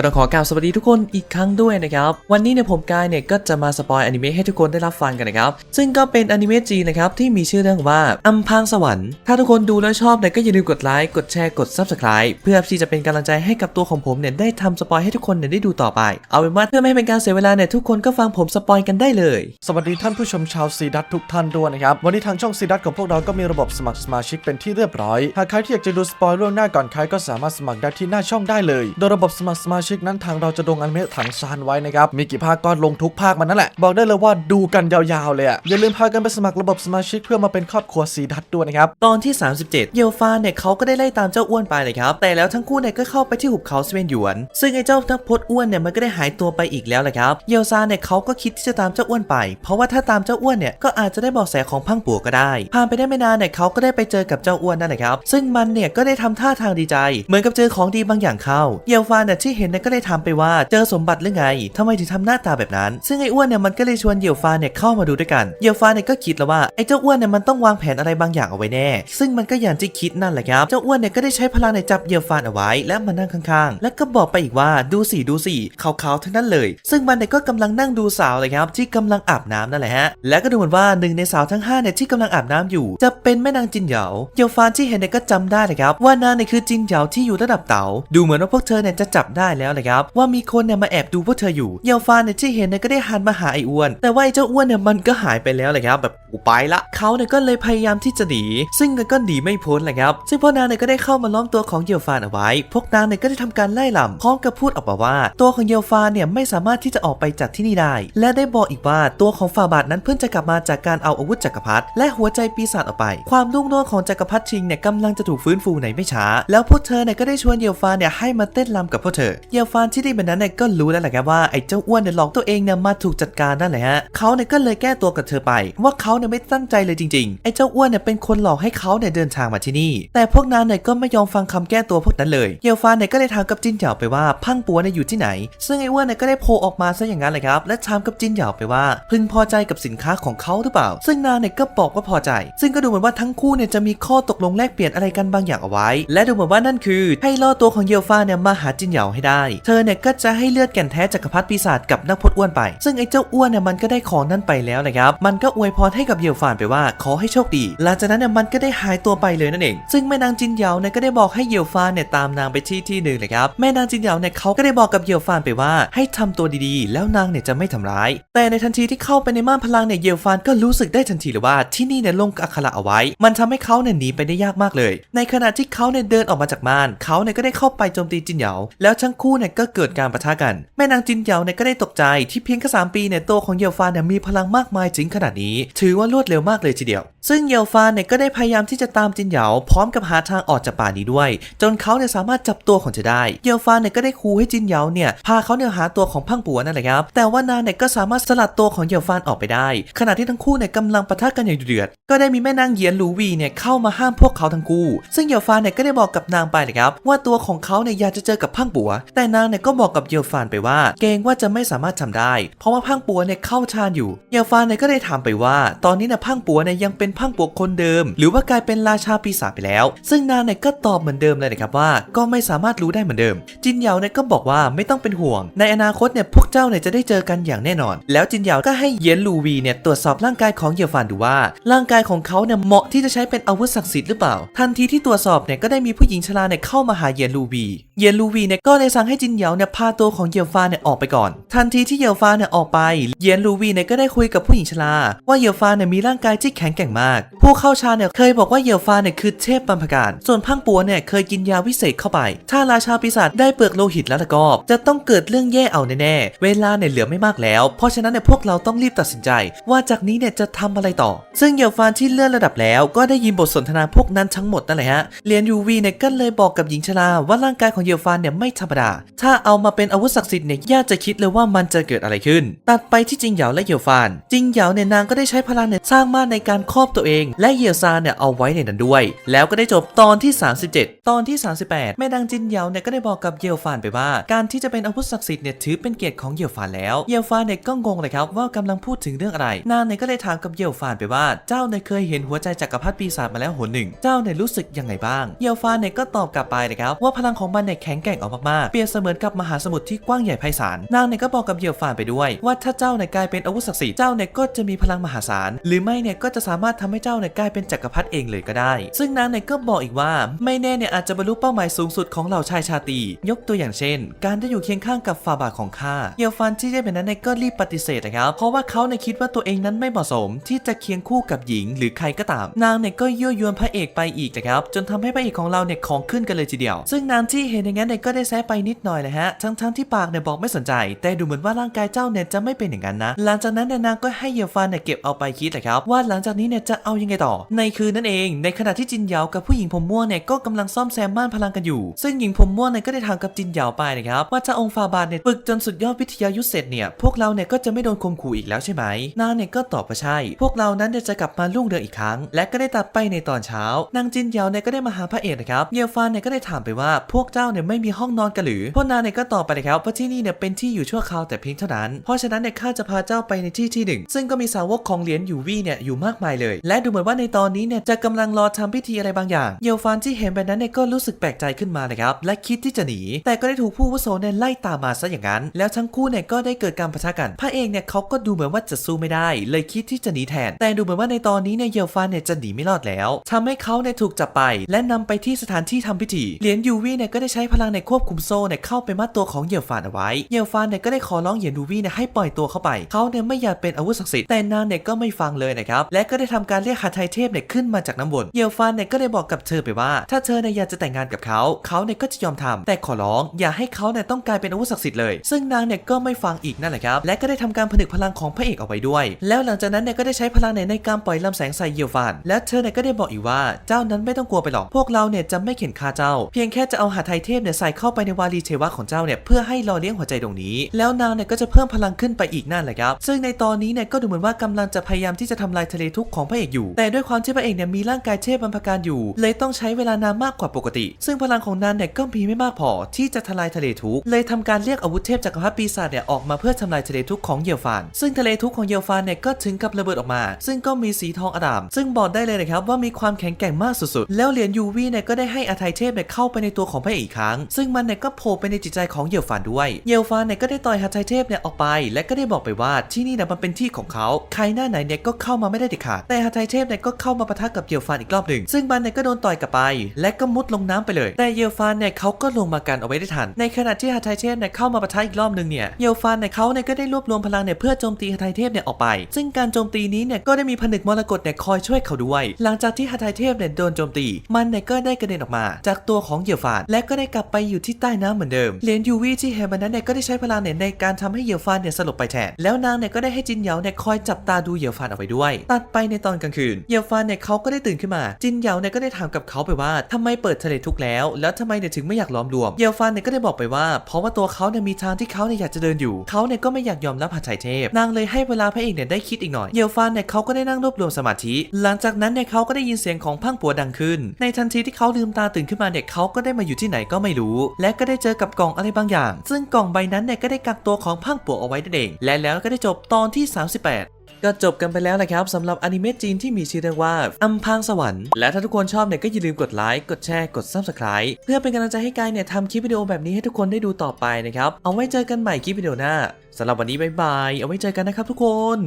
ก็ต้องขอกล่าวสวัสดีทุกคนอีกครั้งด้วยนะครับ วันนี้เนี่ยผมกายเนี่ยก็จะมาสปอยอนิเมะให้ทุกคนได้รับฟังกันนะครับ ซึ่งก็เป็นอนิเมะจีนนะครับที่มีชื่อเรื่องว่าอัมพางสวรรค์ ถ้าทุกคนดูแล้วชอบเนี่ยก็อย่าลืมกดไลค์ กดแชร์ กด subscribe เพื่อที่จะเป็นกำลังใจให้กับตัวของผมเนี่ยได้ทำสปอยให้ทุกคนเนี่ยได้ดูต่อไป เอาเป็นว่าเพื่อไม่ให้เป็นการเสียเวลาเนี่ยทุกคนก็ฟังผมสปอยกันได้เลย สวัสดีท่านผู้ชมชาวซีดัตทุกท่านด้วยนะครับ วันนี้ทางช่องซีดัตของพวกเราก็มีระบบสมัครสมาชิกเป็นที่เรียบร้อย หากใครที่อยากจะดูสปอยล่วงหน้าก่อนใครก็สามารถสมัครได้ที่หน้าช่องได้เลย โดยระบบสมัครสมาชิกนั้นทางเราจะลงอันเมะถังซานไว้นะครับ มีกี่ภาคก็ลงทุกภาคมันนั่นแหละ บอกได้เลยว่าดูกันยาวๆเลยอะอย่าลืมพากันไปสมัครระบบสมาชิกเพื่อมาเป็นครอบครัวซีดัตด้วยนะครับ ตอนที่ 37 เยลฟานเนี่ยเขาก็ได้ไล่ตามเจ้าอ้วนไปเลยครับ แต่แล้วทั้งคู่เนี่ยก็เข้าไปที่หุบเขาสเวนหยวน ซึ่งไอ้เจ้าทัพพดอ้วนเนี่ยมันก็ได้หายตัวไปอีกแล้วแหละครับ เยลซานเนี่ยเขาก็คิดที่จะตามเจ้าอ้วนไป เพราะว่าถ้าตามเจ้าอ้วนเนี่ยก็อาจจะได้บอกแสของพังปัวก็ได้ ผ่านไปได้ไม่นานเนี่ยเขาก็ได้ไปเจอกับเจ้าอ้วนนั่นแหละครับ ซึ่งมันเนี่ยก็ได้ทำท่าทางดีใจ เหมือนกับเจอของดีบางอย่างเข้า เยลฟาเนี่ยที่เห็นเนี่ยก็ได้ถามไปว่าเจอสมบัติหรือไงทำไมถึงทำหน้าตาแบบนั้น ซึ่งไอ้อ้วนเนี่ยมันก็เลยชวนเยลฟานเนี่ยเข้ามาดูด้วยกันเยลฟานเนี่ยก็คิดแล้วว่าไอ้เจ้าอ้วนเนี่ยมันต้องวางแผนอะไรบางอย่างเอาไว้แน่ ซึ่งมันก็อย่างที่คิดนั่นแหละครับเจ้าอ้วนเนี่ยก็ได้ใช้พลังในจับเยลฟานเอาไว้ และมานั่งข้างๆ แล้วก็บอกไปอีกว่าดูสิดูสิขาวๆทั้งนั้นเลย ซึ่งมันเนี่ยก็กำลังนั่งดูสาวเลยครับที่กำลังอาบน้ำนั่นแหละฮะและก็ดูเหมือนว่าหนึ่งในสาวทั้งห้าเนี่ยที่กำลังอาบน้ำอยู่ จะเป็นแม่นางจินเหยาเยลฟานที่เห็นเนี่ยก็จำได้เลยครับว่านางเนี่ยคือจินเหยาที่อยู่ระดับเต๋าดูเหมือนว่าพวกเธอเนี่ยจะจับได้แล้วเลยครับว่ามีคนเนี่ยมาแอบดูพวกเธออยู่เยลฟานเนี่ยที่เห็นเนี่ยก็ได้หันมาหาไอ้อ้วน แต่ว่าไอ้เจ้าอ้วนเนี่ยมันก็หายไปแล้วเลยครับแบบกูไปละเขาเนี่ยก็เลยพยายามที่จะหนี ซึ่งก็หนีไม่พ้นเลยครับ ซึ่งพวกนางเนี่ยก็ได้เข้ามาล้อมตัวของเยลฟานเอาไว้ พวกนางเนี่ยก็ได้ทำการไล่ลำพร้อมกับพูดออกมาว่า ตัวของเยลฟานเนี่ยไม่สามารถที่จะออกไปจากที่นี่ได้ และได้บอกอีกว่าตัวของฟาบาทนั้นเพิ่งจะกลับมาจากการเอาอาวุธจักรพรรดิและหัวใจปีศาจออกไป ความรุ่งโรจน์ของจักรพรรดิชิงเนี่ยกำลังจะถูกฟื้นฟูในไม่ช้า แล้วพวกเธอเนี่ยก็ได้ชวนเยลฟานเนี่ยให้มาเต้นรำกับพวกเธอยลฟานที่ได้แบบนั้นเนี่ยก็รู้แล้วแหละครับว่าไอ้เจ้าอ้วนเนี่ยหลอกตัวเองเนี่ยมาถูกจัดการนั่นแหละฮะเขาเนี่ยก็เลยแก้ตัวกับเธอไป ว่าเขาเนี่ยไม่ตั้งใจเลยจริงๆไอ้เจ้าอ้วนเนี่ยเป็นคนหลอกให้เขาเนี่ยเดินทางมาที่นี่ แต่พวกนางเนี่ยก็ไม่ยอมฟังคำแก้ตัวพวกนั้นเลยเยลฟานเนี่ยก็เลยถามกับจินเหยาไปว่าพังปัวเนี่ยอยู่ที่ไหน ซึ่งไอ้อ้วนเนี่ยก็ได้โผล่ออกมาซะอย่างนั้นเลยครับและถามกับจินเหยาไปว่า พึงพอใจกับสินค้าของเขาหรือเปล่า ซึ่งนางเนี่ยก็บอกว่าพอใจ ซึ่งก็ดูเหมือนว่าทั้งคู่เนี่ยจะมีข้อตกลงแลกเปลี่ยนอะไรกันบางอย่างเอาไว้ และดูเหมือนว่านั่นคือให้ล่อตัวของเยลฟานเนี่ยมาหาจินเหยาให้ได้เธอเนี่ยก็จะให้เลือดแก่นแท้จักรพรรดิปีศาจกับนักพจน์อ้วนไป ซึ่งไอ้เจ้าอ้วนเนี่ยมันก็ได้ของนั้นไปแล้วนะครับมันก็อวยพรให้กับเยลฟานไปว่าขอให้โชคดีหลังจากนั้นเนี่ยมันก็ได้หายตัวไปเลยนั่นเอง ซึ่งแม่นางจินเหยาเนี่ยก็ได้บอกให้เยลฟานเนี่ยตามนางไปที่ที่หนึ่งเลยครับแม่นางจินเหยาเนี่ยเขาก็ได้บอกกับเยลฟานไปว่าให้ทำตัวดีๆ แล้วนางเนี่ยจะไม่ทำร้าย แต่ในทันทีที่เข้าไปในม่านพลังเนี่ยเยลฟานก็รู้สึกได้ทันทีเลยว่าที่นี่เนี่ยลงอักขระเอาไว้ มันทำให้เขาเนี่ยหนีไปได้ยากมากเลย ในขณะที่เขาเนี่ยเดินออกมาจากม่านเขาเนี่ยก็ได้เข้าไปโจมตีจินเหยาแล้วทั้งคู่เนี่ยก็เกิดการปะทะกัน แม่นางจินเหยาเนี่ยก็ได้ตกใจที่เพียงแค่สามปีเนี่ยตัวของเยลฟานเนี่ยมีพลังมากมายถึงขนาดนี้ ถือว่ารวดเร็วมากเลยทีเดียว ซึ่งเยลฟานเนี่ยก็ได้พยายามที่จะตามจินเหยาพร้อมกับหาทางออกจากป่านี้ด้วย จนเขาเนี่ยสามารถจับตัวของเธอได้ เยลฟานเนี่ยก็ได้คูให้จินเหยาเนี่ยพาเขาเนี่ยหาตัวของพังปัวนั่นแหละครับแต่ว่านางเนี่ยก็สามารถสลัดตัวของเยลฟานออกไปได้ ขณะที่ทั้งคู่เนี่ยกำลังปะทะกันอย่างดุเดือด ก็ได้มีแม่นางเหยียนลูวีเนี่ยเข้ามาห้ามพวกเขาทั้งคู่ ซึ่งเยลฟานเนี่ยก็ได้บอกกับนางไปเลยครับว่าตัวของเขาเนี่ยอยากจะเจอกับพังปัวแต่นางเนี่ยก็บอกกับเยลฟานไปว่า เกรงว่าจะไม่สามารถทำได้ เพราะว่าพังปัวเนี่ยเข้าฌานอยู่ เยลฟานเนี่ยก็ได้ถามไปว่า ตอนนี้เนี่ยพังปัวเนี่ยยังเป็นพังปัวคนเดิม หรือว่ากลายเป็นราชาปีศาจไปแล้ว ซึ่งนางเนี่ยก็ตอบเหมือนเดิมเลยนะครับว่า ก็ไม่สามารถรู้ได้เหมือนเดิม จินเหยาเนี่ยก็บอกว่าไม่ต้องเป็นห่วง ในอนาคตเนี่ยพวกเจ้าเนี่ยจะได้เจอกันอย่างแน่นอน แล้วจินเหยาก็ให้เยนลูวีเนี่ยตรวจสอบร่างกายของเยียฟานดูว่า ร่างกายของเขาเนี่ยเหมาะที่จะใช้เป็นอาวุธศักดิ์สิทธิ์หรือเปล่า ทันทีที่ตรวจสอบเนี่ยก็ได้มีผู้หญิงชราเนี่ยเข้ามาหาเยนลูวี เยนลูวีเนี่ยก็เลยสั่งให้จินเหยาเนี่ยพาตัวของเหยียฟาเนี่ยออกไปก่อน ทันทีที่เหยียฟาเนี่ยออกไปเหยียนลูวีเนี่ยก็ได้คุยกับผู้หญิงชราว่าเหยียฟาเนี่ยมีร่างกายที่แข็งแกร่งมาก ผู้เข้าฌาเนี่ยเคยบอกว่าเหยียฟาเนี่ยคือเทพบรรพการ ส่วนพังปัวเนี่ยเคยกินยาวิเศษเข้าไป ถ้าราชาปีศาจได้เปลือกโลหิตแล้วละก็ จะต้องเกิดเรื่องแย่เอาแน่ๆเวลาเนี่ยเหลือไม่มากแล้ว เพราะฉะนั้นเนี่ยพวกเราต้องรีบตัดสินใจ ว่าจากนี้เนี่ยจะทำอะไรต่อ ซึ่งเหยียฟาที่เลื่อนระดับแล้ว ก็ได้ยินบทสนทนาพวกนั้นทั้งหมดนั่นแหละฮะเรียนยูวีเนี่ยก็เลยบอกกับหญิงชราว่าร่างกายของเหยียฟาเนี่ยไม่ธรรมดาถ้าเอามาเป็นอาวุธศักดิ์สิทธิ์เนี่ยยากจะคิดเลยว่ามันจะเกิดอะไรขึ้น ตัดไปที่จิงเหยาและเหยียวฟาน จิงเหยาเนี่ยนางก็ได้ใช้พลังเนี่ยสร้างมาในการครอบตัวเอง และเหยียวซานเนี่ยเอาไว้ในนั้นด้วย แล้วก็ได้จบตอนที่ 37 ตอนที่ 38 แม่นางจินเหยาเนี่ยก็ได้บอกกับเหยียวฟานไปว่า การที่จะเป็นอาวุธศักดิ์สิทธิ์เนี่ยถือเป็นเกียรติของเหยียวฟานแล้วเหยียวฟานเนี่ยก็งงเลยครับว่ากำลังพูดถึงเรื่องอะไร นางเนี่ยก็เลยถามกับเหยียวฟานไปว่า เจ้าเนี่ยเคยเห็นหัวใจจักรพรรดิปีศาจมาแล้วหนหนึ่ง เจ้าเนี่ยรู้สึกยังไงบ้างเหยียวฟานเนี่ยก็ตอบกลับไปนะครับว่าพลังของมันเนี่ยแข็งแกร่งออกมากๆเปรียบเสมือนกับมหาสมุทรที่กว้างใหญ่ไพศาลนางเนี่ยก็บอกกับเหยี่ยวฟานไปด้วย ว่าถ้าเจ้าเนี่ยกลายเป็นอาวุธศักดิ์สิทธิ์เจ้าเนี่ยก็จะมีพลังมหาศาลหรือไม่เนี่ยก็จะสามารถทำให้เจ้าเนี่ยกลายเป็นจักรพรรดิเองเลยก็ได้ ซึ่งนางเนี่ยก็บอกอีกว่า ไม่แน่เนี่ยอาจจะบรรลุเป้าหมายสูงสุดของเหล่าชายชาตี ยกตัวอย่างเช่น การได้อยู่เคียงข้างกับฝ่าบาทของข้าเหยี่ยวฟานที่ได้เป็นนั้นเนี่ยก็รีบปฏิเสธนะครับเพราะว่าเขาเนี่ยคิดว่าตัวเองนั้นไม่เหมาะสม ที่จะเคียงคู่กับหญิง หรือใครก็ตาม นางเนี่ยก็ยั่วยวนพระเอกไปอีกนะครับจนทำให้พระเอกของเราเนี่ยของขึ้นกันเลยทีเดียว ซึ่งนางที่เห็นอย่างนั้นเนี่ยก็ได้แซะไปนิิดหน่อยเลยฮะ ทั้งทั้งๆที่ปากเนี่ยบอกไม่สนใจ แต่ดูเหมือนว่าร่างกายเจ้าเนี่ยจะไม่เป็นอย่างนั้นนะ หลังจากนั้นเนี่ยนางก็ให้เยฟานเนี่ยเก็บเอาไปคิดแหละครับว่าหลังจากนี้เนี่ยจะเอายังไงต่อ ในคืนนั้นเอง ในขณะที่จินเหยากับผู้หญิงผมม่วงเนี่ยก็กำลังซ่อมแซมม่านพลังกันอยู่ ซึ่งหญิงผมม่วงเนี่ยก็ได้ถามกับจินเหยาไปนะครับว่าถ้าองค์ฟาบาทเนี่ยฝึกจนสุดยอดวิทยายุทธเสร็จเนี่ยพวกเราเนี่ยก็จะไม่โดนข่มขู่อีกแล้วใช่ไหมนางเนี่ยก็ตอบว่าใช่ พวกเรานั้นจะกลับมารุ่งเรืองอีกครั้ง และก็ได้ตัดไปในตอนเช้านางจินเหยาเนี่ยก็ได้มาหาพระเอกนะครับเยฟานเนี่ยก็ได้ถามไปว่าพวกเจ้าเนี่ยไม่มีห้องนอนกันหรือพวกนางเนี่ยก็ตอบไปเลยครับว่าที่นี่เนี่ยเป็นที่อยู่ชั่วคราวแต่เพียงเท่านั้น เพราะฉะนั้นเนี่ยข้าจะพาเจ้าไปในที่ที่หนึ่ง ซึ่งก็มีสาวกของเหรียญยูวี่เนี่ยอยู่มากมายเลย และดูเหมือนว่าในตอนนี้เนี่ยจะกำลังรอทำพิธีอะไรบางอย่างเยี่ยวฟานที่เห็นแบบนั้นเนี่ยก็รู้สึกแปลกใจขึ้นมานะครับและคิดที่จะหนี แต่ก็ได้ถูกผู้วุโสเนี่ยไล่ตามมาซะอย่างนั้น แล้วทั้งคู่เนี่ยก็ได้เกิดการปะทะกัน พระเอกเนี่ยเขาก็ดูเหมือนว่าจะสู้ไม่ได้ เลยคิดที่จะหนีแทน แต่ดูเหมือนว่าในตอนนี้เนี่ยเยี่ยวฟานเนี่ยจะหนีไม่รอดแล้วทำให้เขาเนี่ยถูกจับไป และนำไปที่สถานที่ทำพิธีเหรียญยูวี่เนี่ยก็ได้ใช้พลังในควบคุมโซ่เนี่ยเข้าไปมัดตัวของเหยี่ยวฟานเอาไว้ เหยี่ยวฟานเนี่ยก็ได้ขอร้องเหรียญยูวี่เนี่ยให้ปล่อยตัวเข้าไปเขาเนี่ยไม่อยากเป็นอาวุธศักดิ์สิทธิ์แต่นางเนี่ยก็ไม่ฟังเลยนะครับและก็ได้ทำการเรียกหาไทเทพเนี่ยขึ้นมาจากน้ำวนเหยี่ยวฟานเนี่ยก็ได้บอกกับเธอไปว่า ถ้าเธอเนี่ยอยากจะแต่งงานกับเขาเขาเนี่ยก็จะยอมทำแต่ขอร้องอย่าให้เขาเนี่ยต้องกลายเป็นอาวุธศักดิ์สิทธิ์เลย ซึ่งนางเนี่ยก็ไม่ฟังอีกนั่นแหละครับและก็ได้ทำการผนึกพลังของพระเอกเอาไว้ด้วย แล้วหลังจากนั้นเนี่ยก็ได้ใช้พลังเนี่ยในการปล่อยลำแสงใส่เหยี่ยวฟานและเธอเนี่ยก็ได้บอกอีกว่าเจ้านั้นไม่ต้องกลัวไปหรอกพวกเราเนี่ยจะไม่เข็นฆ่าเจ้า เพียงแค่จะเอาหาไทเทพเนี่ยใส่เข้าไปในวารีเทวะของเจ้าเนี่ยเพื่อให้รอเลี้ยงหัวใจดวงนี้ แล้วนางเนี่ยก็จะเพิ่มพลังขึ้นไปอีกนั่นแหละครับ ซึ่งในตอนนี้เนี่ยก็ดูเหมือนว่ากำลังจะพยายามที่จะทำลายทะเลทุกข์ของพระเอกอยู่ แต่ด้วยความที่พระเอกเนี่ยมีร่างกายเทพบรรพการอยู่ เลยต้องใช้เวลานานมากกว่าปกติ ซึ่งพลังของนางเนี่ยก็มีไม่มากพอที่จะทลายทะเลทุกข์เลยทำการเรียกอาวุธเทพจักรพรรดิปีศาจเนี่ยออกมาเพื่อทำลายทะเลทุกข์ของเยี่ยวฟาน ซึ่งทะเลทุกข์ของเยี่ยวฟานเนี่ยก็ถึงกับระเบิดออกมา ซึ่งก็มีสีทองอร่าม ซึ่งบอกได้เลยนะครับว่ามีความแข็งแกร่งมากสุดๆ แล้วเหรียญยูวีเนี่ยก็ได้ให้อาไทยเทพเนี่ยเข้าไปในตัวของพระเอกอีกครั้ง ซึ่งมันเนี่ยก็โผล่ไปในจิตใจของเยี่ยวฟานด้วย เยี่ยวฟานเนี่ยก็ได้ต่อยอาไทเทพเนี่ยออกไป และก็ได้บอกไปว่าที่นี่เนี่ยมันเป็นที่ของเขา ใครหน้าไหนเนี่ยก็เข้ามาไม่ได้เด็ดขาด แต่อาไทเทพเนี่ยก็เข้ามาปะทะกับเยี่ยวฟานอีกรอบหนึ่ง ซึ่งมันเนี่ยก็โดนต่อยกลับไป และก็มุดลงน้ำไปเลย แต่เยี่ยวฟานเนี่ยเขาก็ลงมากันเอาไว้ได้ทัน ในขณะที่อาไทเทพเนี่ยเข้ามาปะทะอีกรอบหนึ่งเนี่ย เยี่ยวฟานเนี่ยเขาเนี่ยก็ได้รวบรวมพลังเนี่ยเพื่อโจมตีอาไทเทพเนี่ยออกไป ซึ่งการโจมตีนี้เนี่ยก็ได้มีผนึกมรกตเนี่ยคอยช่วยเขาด้วย หลังจากที่อาไทเทพเนี่ยโดนโจมตี มันเนี่ยก็ได้กระเด็นออกมา จากตัวของเยี่ยวฟาน และก็ได้กลับไปอยู่ที่ใต้น้ำเหมือนเดิม เหรียญยูวีที่เฮมันนั้นเนี่ยก็ได้ใช้พลังเนี่ยในการทำให้เหยียวฟานเนี่ยสลบไปแทน แล้วนางเนี่ยก็ได้ให้จินเหยาเนี่ยคอยจับตาดูเหยียวฟานเอาไว้ด้วย ตัดไปในตอนกลางคืน เหยียวฟานเนี่ยเขาก็ได้ตื่นขึ้นมา จินเหยาเนี่ยก็ได้ถามกับเขาไปว่าทำไมเปิดทะเลทุกแล้ว แล้วทำไมเนี่ยถึงไม่อยากล้อมรวม เหยียวฟานเนี่ยก็ได้บอกไปว่า เพราะว่าตัวเขาเนี่ยมีทางที่เขาเนี่ยอยากจะเดินอยู่ เขาเนี่ยก็ไม่อยากยอมรับหัตถ์ไทยเทพ นางเลยให้เวลาพระเอกเนี่ยได้คิดอีกหน่อย เหยียวฟานเนี่ยเขาก็ได้นั่งรวบรวมสมาธิ หลังจากนั้นเนี่ยเขาก็ได้ยินเสียงของพังปัวดังขึ้น ในทันทีที่เขาลืมตาตื่นขึ้นมาเนี่ยเขาก็ได้มาอยู่ที่ไหนก็ไม่รู้ และก็ได้เจอกับกล่องอะไรบางอย่าง ซึ่งกล่องใบนั้นเนี่ยก็ได้กักตัวของพังปัวเอาไว้นั่นเอง และแล้วก็ได้จบตอนที่ 38ก็จบกันไปแล้วนะครับสำหรับอนิเมะจีนที่มีชื่อเรื่องว่าอัมพางสวรรค์และถ้าทุกคนชอบเนี่ยก็อย่าลืมกดไลค์กดแชร์กด Subscribe เพื่อเป็นกำลังใจให้กายเนี่ยทำคลิปวิดีโอแบบนี้ให้ทุกคนได้ดูต่อไปนะครับ เอาไว้เจอกันใหม่คลิปวิดีโอหน้าสำหรับวันนี้บายบาย เอาไว้เจอกันนะครับทุกคน